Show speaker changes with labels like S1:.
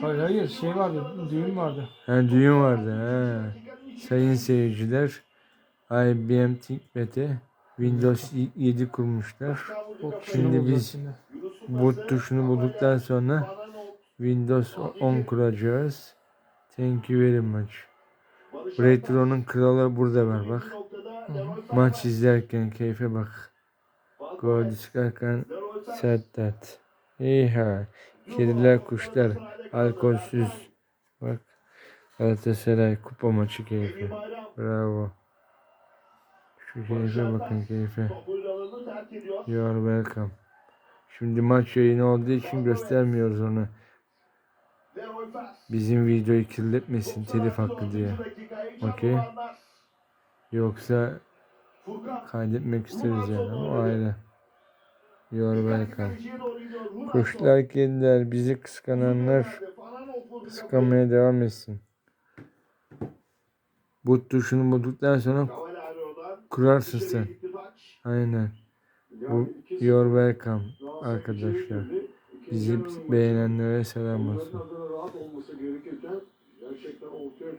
S1: Hayır hayır şey vardı düğün vardı.
S2: Ha düğün vardı ha. Sayın seyirciler IBM ThinkPad'e Windows 7 kurmuşlar. Şimdi biz-. Boot tuşunu bulduktan sonra Windows 10 kuracağız. Thank you very much. Retro'nun kralı burada var bak. Maç izlerken keyfe bak. Gol çıkarken set that. İha. Kediler kuşlar. Alkolsüz. Bak. Galatasaray kupa maçı keyfi. Bravo. Şu keyfe bakın keyfe. You are welcome. Şimdi maç yayını olduğu için göstermiyoruz onu. Bizim videoyu kirletmesin telif hakkı diye. Okey. Yoksa kaydetmek isteriz yani o ayrı. Yor Yorbayka. Kuşlar, kediler, bizi kıskananlar kıskanmaya devam etsin. Bu tuşunu bulduktan sonra kurarsın sen. Aynen. Bu your welcome arkadaşlar. Bizi beğenenlere selam olsun.